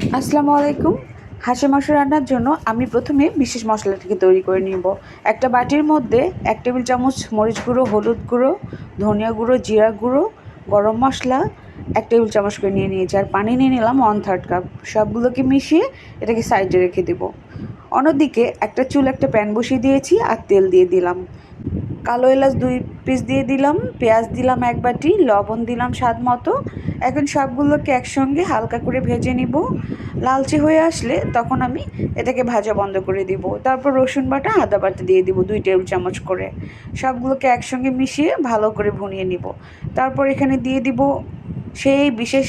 আসসালামু আলাইকুম। হাঁসের মাংস রান্নার জন্য আমি প্রথমে বিশেষ মশলাটিকে তৈরি করে নিব। একটা বাটির মধ্যে এক টেবিল চামচ মরিচ গুঁড়ো, হলুদ গুঁড়ো, ধনিয়া গুঁড়ো, জিরা গুঁড়ো, গরম মশলা এক টেবিল চামচ করে নিয়ে নিয়েছি আর পানি নিয়ে নিলাম ওয়ান থার্ড কাপ সবগুলোকে মিশিয়ে এটাকে সাইডে রেখে দেবো। অন্যদিকে একটা চুল একটা প্যান বসিয়ে দিয়েছি আর তেল দিয়ে দিলাম। কালো এলাচ দুই পিস দিয়ে দিলাম, পেঁয়াজ দিলাম এক বাটি, লবণ দিলাম স্বাদ মতো। এখন সবগুলোকে একসঙ্গে হালকা করে ভেজে নিব। লালচে হয়ে আসলে তখন আমি এটাকে ভাজা বন্ধ করে দিব। তারপর রসুন বাটা, আদা বাটা দিয়ে দিব দুই টেবিল চামচ করে। সবগুলোকে একসঙ্গে মিশিয়ে ভালো করে ভুনিয়ে নিব। তারপর এখানে দিয়ে দিব সেই বিশেষ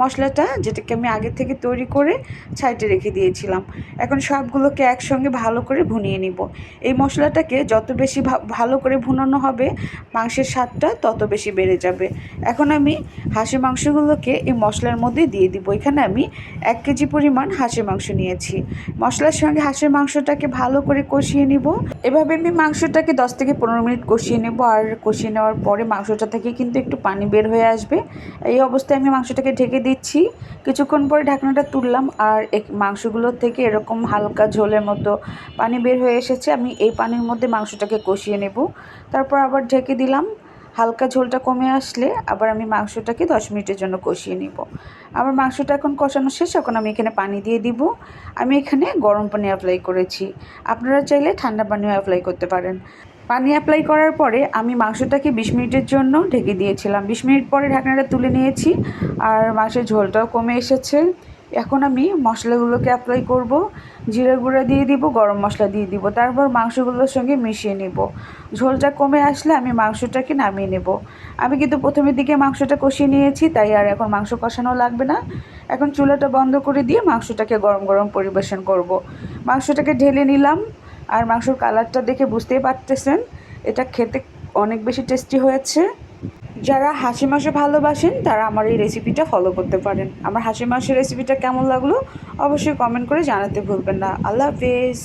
মশলাটা যেটাকে আমি আগে থেকে তৈরি করে সাইডে রেখে দিয়েছিলাম। এখন সবগুলোকে একসঙ্গে ভালো করে ভুনিয়ে নিব। এই মশলাটাকে যত বেশি ভালো করে ভুনানো হবে, মাংসের স্বাদটা তত বেশি বেড়ে যাবে। এখন আমি হাঁসের মাংসগুলোকে এই মশলার মধ্যে দিয়ে দিব। এখানে আমি এক কেজি পরিমাণ হাঁসের মাংস নিয়েছি। মশলার সঙ্গে হাঁসের মাংসটাকে ভালো করে কষিয়ে নিব। এভাবে আমি মাংসটাকে দশ থেকে পনেরো মিনিট কষিয়ে নেব। আর কষিয়ে নেওয়ার পরে মাংসটা থেকে কিন্তু একটু পানি বের হয়ে আসবে। এই অবস্থায় আমি মাংসটাকে ঢেকে দিচ্ছি। কিছুক্ষণ পরে ঢাকনাটা তুললাম আর এক- মাংসগুলোর থেকে এরকম হালকা ঝোলের মতো পানি বের হয়ে এসেছে। আমি এই পানির মধ্যে মাংসটাকে কষিয়ে নেব। তারপর আবার ঢেকে দিলাম। হালকা ঝোলটা কমে আসলে আবার আমি মাংসটাকে দশ মিনিটের জন্য কষিয়ে নিব। আমার মাংসটা এখন কষানো শেষ, এখন আমি এখানে পানি দিয়ে দিব। আমি এখানে গরম পানি অ্যাপ্লাই করেছি। আপনারা চাইলে ঠান্ডা পানিও অ্যাপ্লাই করতে পারেন। পানি অ্যাপ্লাই করার পরে আমি মাংসটাকে বিশ মিনিটের জন্য ঢেকে দিয়েছিলাম। বিশ মিনিট পরে ঢাকনাটা তুলে নিয়েছি আর মাংসের ঝোলটাও কমে এসেছে। এখন আমি মশলাগুলোকে অ্যাপ্লাই করব। জিরে গুঁড়া দিয়ে দিব, গরম মশলা দিয়ে দিব, তারপর মাংসগুলোর সঙ্গে মিশিয়ে নিব। ঝোলটা কমে আসলে আমি মাংসটাকে নামিয়ে নেব। আমি কিন্তু প্রথমের দিকে মাংসটা কষিয়ে নিয়েছি, তাই আর এখন মাংস কষানো লাগবে না। এখন চুলাটা বন্ধ করে দিয়ে মাংসটাকে গরম গরম পরিবেশন করব। মাংসটাকে ঢেলে নিলাম। আর মাংসর কালারটা দেখে বুঝতেই পারতেছেন, এটা খেতে অনেক বেশি টেস্টি হয়েছে। যারা হাসি মাংস ভালোবাসেন, তারা আমার এই রেসিপিটা ফলো করতে পারেন। আমার হাসি মাংসের রেসিপিটা কেমন লাগল, অবশ্যই কমেন্ট করে জানাতে ভুলবেন না। আল্লাহ হাফেজ।